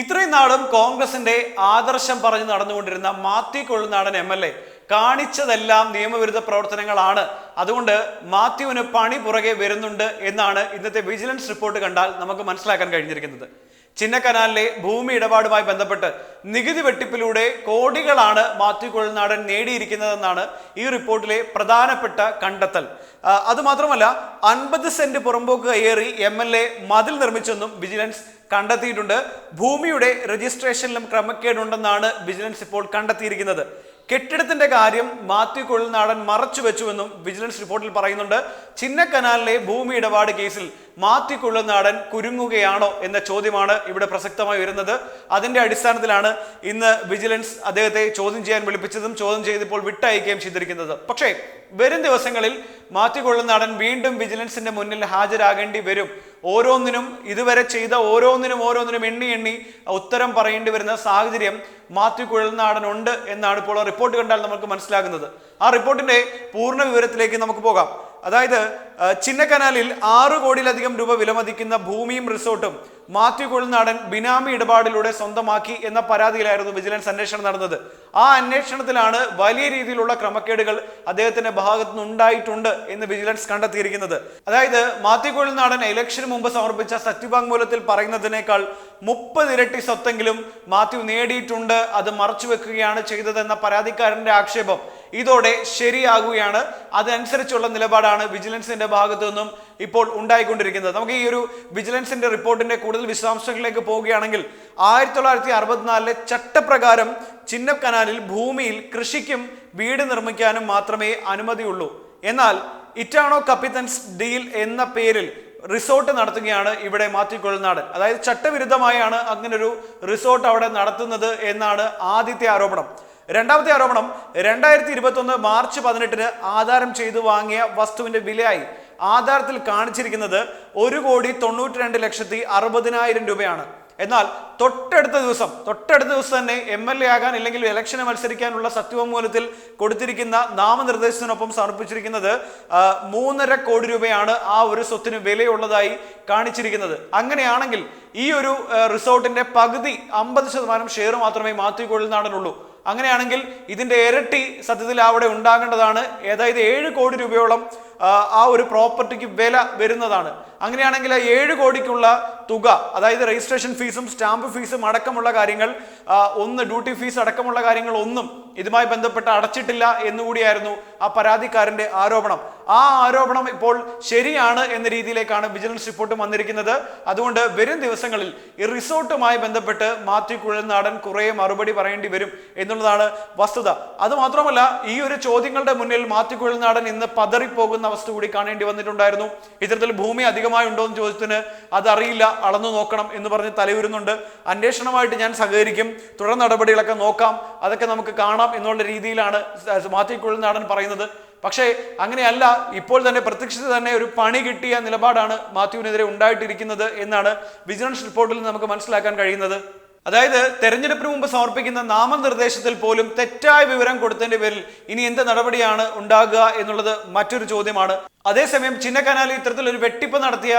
ഇത്രയും നാളും കോൺഗ്രസിന്റെ ആദർശം പറഞ്ഞു നടന്നുകൊണ്ടിരുന്ന Mathew Kuzhalnadan M L A കാണിച്ചതെല്ലാം നിയമവിരുദ്ധ പ്രവർത്തനങ്ങളാണ്. അതുകൊണ്ട് മാത്യുവിന് പണി പുറകെ വരുന്നുണ്ട് എന്നാണ് ഇന്നത്തെ വിജിലൻസ് റിപ്പോർട്ട് കണ്ടാൽ നമുക്ക് മനസ്സിലാക്കാൻ കഴിഞ്ഞിരിക്കുന്നത്. ചിന്നക്കനാലിലെ ഭൂമി ഇടപാടുമായി ബന്ധപ്പെട്ട് നികുതി വെട്ടിപ്പിലൂടെ കോടികളാണ് മാത്യു കുഴൽനാടൻ നേടിയിരിക്കുന്നതെന്നാണ് ഈ റിപ്പോർട്ടിലെ പ്രധാനപ്പെട്ട കണ്ടെത്തൽ. അതുമാത്രമല്ല അൻപത് സെന്റ് പുറമ്പോക്ക് കയ്യേറി എം എൽ എ മതിൽ നിർമ്മിച്ചെന്നും വിജിലൻസ് കണ്ടെത്തിയിട്ടുണ്ട്. ഭൂമിയുടെ രജിസ്ട്രേഷനിലും ക്രമക്കേടുണ്ടെന്നാണ് വിജിലൻസ് ഇപ്പോൾ കണ്ടെത്തിയിരിക്കുന്നത്. കെട്ടിടത്തിന്റെ കാര്യം മാത്യു കൊഴുനാടൻ മറച്ചു വെച്ചുവെന്നും വിജിലൻസ് റിപ്പോർട്ടിൽ പറയുന്നുണ്ട്. ചിന്നക്കനാലിലെ ഭൂമി ഇടപാട് കേസിൽ മാത്യു നാടൻ കുരുങ്ങുകയാണോ എന്ന ചോദ്യമാണ് ഇവിടെ പ്രസക്തമായി വരുന്നത്. അതിന്റെ അടിസ്ഥാനത്തിലാണ് ഇന്ന് വിജിലൻസ് അദ്ദേഹത്തെ ചോദ്യം ചെയ്യാൻ വിളിപ്പിച്ചതും ചോദ്യം ചെയ്തപ്പോൾ വിട്ടയക്കുകയും ചെയ്തിരിക്കുന്നത്. പക്ഷേ വരും ദിവസങ്ങളിൽ മാത്യു നാടൻ വീണ്ടും വിജിലൻസിന്റെ മുന്നിൽ ഹാജരാകേണ്ടി വരും. ഓരോന്നിനും ഇതുവരെ ചെയ്ത ഓരോന്നിനും ഓരോന്നിനും എണ്ണി എണ്ണി ഉത്തരം പറയേണ്ടി വരുന്ന സാഹചര്യം മാത്യു കുഴൽനാടനുണ്ട് എന്നാണ് ഇപ്പോൾ റിപ്പോർട്ട് കണ്ടാൽ നമുക്ക് മനസ്സിലാകുന്നത്. ആ റിപ്പോർട്ടിന്റെ പൂർണ വിവരത്തിലേക്ക് നമുക്ക് പോകാം. അതായത് ചിന്നക്കനാലിൽ ആറ് കോടിയിലധികം രൂപ വിലമതിക്കുന്ന ഭൂമിയും റിസോർട്ടും മാത്യു കുഴൽനാടൻ ബിനാമി ഇടപാടിലൂടെ സ്വന്തമാക്കി എന്ന പരാതിയിലായിരുന്നു വിജിലൻസ് അന്വേഷണം നടന്നത്. ആ അന്വേഷണത്തിലാണ് വലിയ രീതിയിലുള്ള ക്രമക്കേടുകൾ അദ്ദേഹത്തിന്റെ ഭാഗത്തു നിന്നുണ്ടായിട്ടുണ്ട് എന്ന് വിജിലൻസ് കണ്ടെത്തിയിരിക്കുന്നത്. അതായത് മാത്യു കുഴൽനാടൻ ഇലക്ഷന് മുമ്പ് സമർപ്പിച്ച സത്യവാങ്മൂലത്തിൽ പറയുന്നതിനേക്കാൾ മുപ്പത് ഇരട്ടി സ്വത്തെങ്കിലും മാത്യു നേടിയിട്ടുണ്ട് അത് മറച്ചു വെക്കുകയാണ് ചെയ്തതെന്ന പരാതിക്കാരന്റെ ആക്ഷേപം ഇതോടെ ശരിയാകുകയാണ്. അതനുസരിച്ചുള്ള നിലപാടാണ് വിജിലൻസിന്റെ ഭാഗത്തു നിന്നും ഇപ്പോൾ ഉണ്ടായിക്കൊണ്ടിരിക്കുന്നത്. നമുക്ക് ഈ ഒരു വിജിലൻസിന്റെ റിപ്പോർട്ടിന്റെ കൂടുതൽ വിശദാംശങ്ങളിലേക്ക് പോവുകയാണെങ്കിൽ ആയിരത്തി തൊള്ളായിരത്തി അറുപത്തിനാലിലെ ചട്ടപ്രകാരം ചിന്നക്കനാലിൽ ഭൂമിയിൽ കൃഷിക്കും വീട് നിർമ്മിക്കാനും മാത്രമേ അനുമതിയുള്ളൂ. എന്നാൽ ഇറ്റാണോ കപ്പിത്തൻസ് ഡീൽ എന്ന പേരിൽ റിസോർട്ട് നടത്തുകയാണ് ഇവിടെ മാത്യു കൊഴുനാടൻ അതായത് ചട്ടവിരുദ്ധമായാണ് അങ്ങനൊരു റിസോർട്ട് അവിടെ നടത്തുന്നത് എന്നാണ് ആദ്യത്തെ ആരോപണം. രണ്ടാമത്തെ ആരോപണം രണ്ടായിരത്തി ഇരുപത്തി ഒന്ന് മാർച്ച് പതിനെട്ടിന് ആധാരം ചെയ്തു വാങ്ങിയ വസ്തുവിന്റെ വിലയായി. ആധാരത്തിൽ കാണിച്ചിരിക്കുന്നത് ഒരു കോടി തൊണ്ണൂറ്റി രണ്ട് ലക്ഷത്തി അറുപതിനായിരം രൂപയാണ്. എന്നാൽ തൊട്ടടുത്ത ദിവസം തൊട്ടടുത്ത ദിവസം തന്നെ എം എൽ എ ആകാൻ അല്ലെങ്കിൽ ഇലക്ഷന് മത്സരിക്കാനുള്ള സത്യവാങ്മൂലത്തിൽ കൊടുത്തിരിക്കുന്ന നാമനിർദ്ദേശത്തിനൊപ്പം സമർപ്പിച്ചിരിക്കുന്നത് മൂന്നര കോടി രൂപയാണ് ആ ഒരു സ്വത്തിന് വിലയുള്ളതായി കാണിച്ചിരിക്കുന്നത്. അങ്ങനെയാണെങ്കിൽ ഈ ഒരു റിസോർട്ടിന്റെ പകുതി അമ്പത് ശതമാനം ഷെയർ മാത്രമേ മാത്യു കൊള്ളുനാടനുള്ളൂ അങ്ങനെയാണെങ്കിൽ ഇതിന്റെ ഇരട്ടി സത്യത്തിൽ അവിടെ ഉണ്ടാകേണ്ടതാണ്. ഏതായത് ഏഴ് കോടി രൂപയോളം ആ, ഒരു പ്രോപ്പർട്ടിക്ക് വില വരുന്നതാണ്. അങ്ങനെയാണെങ്കിൽ ആ ഏഴ് കോടിക്കുള്ള തുക അതായത് രജിസ്ട്രേഷൻ ഫീസും സ്റ്റാമ്പ് ഫീസും അടക്കമുള്ള കാര്യങ്ങൾ ഒന്ന് ഡ്യൂട്ടി ഫീസ് അടക്കമുള്ള കാര്യങ്ങൾ ഒന്നും ഇതുമായി ബന്ധപ്പെട്ട് അടച്ചിട്ടില്ല എന്നുകൂടിയായിരുന്നു ആ പരാതിക്കാരന്റെ ആരോപണം. ആ ആരോപണം ഇപ്പോൾ ശരിയാണ് എന്ന രീതിയിലേക്കാണ് വിജിലൻസ് റിപ്പോർട്ട് വന്നിരിക്കുന്നത്. അതുകൊണ്ട് വരും ദിവസങ്ങളിൽ ഈ റിസോർട്ടുമായി ബന്ധപ്പെട്ട് മാത്യു കുഴൽനാടൻ കുറേ മറുപടി പറയേണ്ടി വരും എന്നുള്ളതാണ് വസ്തുത. അതുമാത്രമല്ല ഈ ഒരു ചോദ്യങ്ങളുടെ മുന്നിൽ മാത്യു കുഴൽനാടൻ ഇന്ന് പതറിപ്പോകുന്ന അവസ്ഥ കൂടി കാണേണ്ടി വന്നിട്ടുണ്ടായിരുന്നു. ഇത്തരത്തിൽ ഭൂമി അധികമായി ഉണ്ടോ എന്ന് ചോദ്യത്തിന് അതറിയില്ല അളന്നു നോക്കണം എന്ന് പറഞ്ഞ് തലയുരുന്നുണ്ട്. അന്വേഷണമായിട്ട് ഞാൻ സഹകരിക്കും. തുടർ നടപടികളൊക്കെ നോക്കാം. അതൊക്കെ നമുക്ക് കാണാം. എന്നുള്ള രീതിയിലാണ് മാത്യു കുഴൽനാടൻ പറയുന്നത്. പക്ഷേ അങ്ങനെയല്ല ഇപ്പോൾ തന്നെ പ്രത്യക്ഷത്തിൽ തന്നെ ഒരു പണി കിട്ടിയ നിലപാടാണ് മാത്യുവിനെതിരെ ഉണ്ടായിട്ടിരിക്കുന്നത് എന്നാണ് വിജിലൻസ് റിപ്പോർട്ടിൽ നമുക്ക് മനസ്സിലാക്കാൻ കഴിയുന്നത്. അതായത് തെരഞ്ഞെടുപ്പിന് മുമ്പ് സമർപ്പിക്കുന്ന നാമനിർദ്ദേശത്തിൽ പോലും തെറ്റായ വിവരം കൊടുത്തതിന്റെ പേരിൽ ഇനി എന്ത് നടപടിയാണ് ഉണ്ടാകുക എന്നുള്ളത് മറ്റൊരു ചോദ്യമാണ്. അതേസമയം ചിന്നക്കനാലിൽ ഇത്തരത്തിലൊരു വെട്ടിപ്പ് നടത്തിയ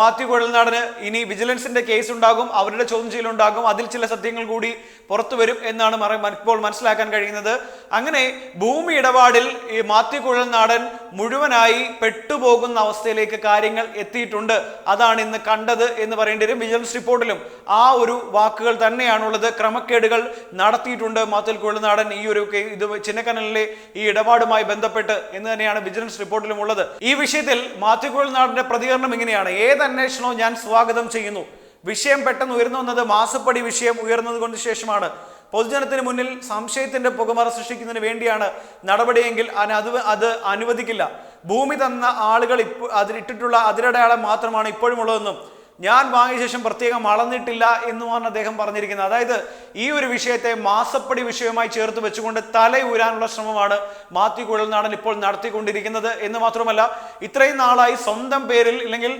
മാത്യു കുഴൽനാടന് ഇനി വിജിലൻസിന്റെ കേസ് ഉണ്ടാകും അവരുടെ ചോദ്യം ചെയ്യലുണ്ടാകും അതിൽ ചില സത്യങ്ങൾ കൂടി പുറത്തു വരും എന്നാണ് ഇപ്പോൾ മനസ്സിലാക്കാൻ കഴിയുന്നത്. അങ്ങനെ ഭൂമി ഇടപാടിൽ ഈ മാത്യു കുഴൽനാടൻ മുഴുവനായി പെട്ടുപോകുന്ന അവസ്ഥയിലേക്ക് കാര്യങ്ങൾ എത്തിയിട്ടുണ്ട്. അതാണ് ഇന്ന് കണ്ടത് എന്ന് പറയേണ്ടി വരും വിജിലൻസ് റിപ്പോർട്ടിലും. ആ ഒരു വാക്കുകൾ തന്നെയാണുള്ളത്. ക്രമക്കേടുകൾ നടത്തിയിട്ടുണ്ട് മാത്യു കുഴൽനാടൻ ഈ ഒരു ഇത് ചിന്നക്കനലിലെ ഈ ഇടപാടുമായി ബന്ധപ്പെട്ട് എന്ന് തന്നെയാണ് വിജിലൻസ് റിപ്പോർട്ടിലും ഉള്ളത്. ഈ വിഷയത്തിൽ മാത്യു കുഴൽനാടന്റെ പ്രതികരണം ഇങ്ങനെയാണ്. ഏത് അന്വേഷണവും ഞാൻ സ്വാഗതം ചെയ്യുന്നു. വിഷയം പെട്ടെന്ന് ഉയർന്നു വന്നത് മാസപ്പടി വിഷയം ഉയർന്നത് കൊണ്ട് ശേഷമാണ്. പൊതുജനത്തിന് മുന്നിൽ സംശയത്തിന്റെ പുകമറ സൃഷ്ടിക്കുന്നതിന് വേണ്ടിയാണ് നടപടിയെങ്കിൽ അത് അത് അനുവദിക്കില്ല. ഭൂമി തന്ന ആളുകൾ ഇപ്പോൾ അതിലിട്ടിട്ടുള്ള അതിരടയാളം മാത്രമാണ് ഇപ്പോഴും ഉള്ളതെന്നും ഞാൻ വാങ്ങിയ ശേഷം പ്രത്യേകം അളന്നിട്ടില്ല എന്നുമാണ് അദ്ദേഹം പറഞ്ഞിരിക്കുന്നത്. അതായത് ഈ ഒരു വിഷയത്തെ മാസപ്പടി വിഷയവുമായി ചേർത്ത് വെച്ചുകൊണ്ട് തലയൂരാനുള്ള ശ്രമമാണ് മാത്യു കുഴൽനാടൻ ഇപ്പോൾ നടത്തിക്കൊണ്ടിരിക്കുന്നത്. എന്ന് മാത്രമല്ല ഇത്രയും നാളായി സ്വന്തം പേരിൽ അല്ലെങ്കിൽ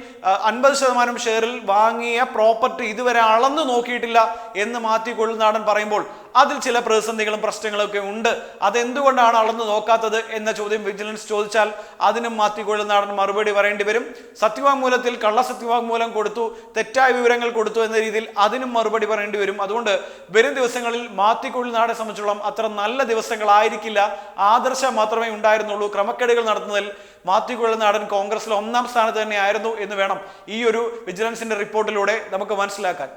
അൻപത് ശതമാനം ഷെയറിൽ വാങ്ങിയ പ്രോപ്പർട്ടി ഇതുവരെ അളന്നു നോക്കിയിട്ടില്ല എന്ന് മാത്യു കുഴൽനാടൻ പറയുമ്പോൾ അതിൽ ചില പ്രതിസന്ധികളും പ്രശ്നങ്ങളും ഒക്കെ ഉണ്ട്. അതെന്തുകൊണ്ടാണ് അളന്നു നോക്കാത്തത് എന്ന ചോദ്യം വിജിലൻസ് ചോദിച്ചാൽ അതിനും മാത്യു നാടൻ മറുപടി പറയേണ്ടി വരും. സത്യവാങ്മൂലത്തിൽ കള്ള സത്യവാങ്മൂലം കൊടുത്തു തെറ്റായ വിവരങ്ങൾ കൊടുത്തു എന്ന രീതിയിൽ അതിനും മറുപടി പറയേണ്ടി വരും. അതുകൊണ്ട് വരും ദിവസങ്ങളിൽ മാത്യു നാടെ സംബന്ധിച്ചോളം അത്ര നല്ല ദിവസങ്ങളായിരിക്കില്ല. ആദർശം മാത്രമേ ഉണ്ടായിരുന്നുള്ളൂ. ക്രമക്കേടുകൾ നടത്തുന്നതിൽ മാത്യു നാടൻ കോൺഗ്രസിൽ ഒന്നാം സ്ഥാനത്ത് തന്നെ ആയിരുന്നു എന്ന് വേണം ഈ ഒരു വിജിലൻസിന്റെ റിപ്പോർട്ടിലൂടെ നമുക്ക് മനസ്സിലാക്കാൻ.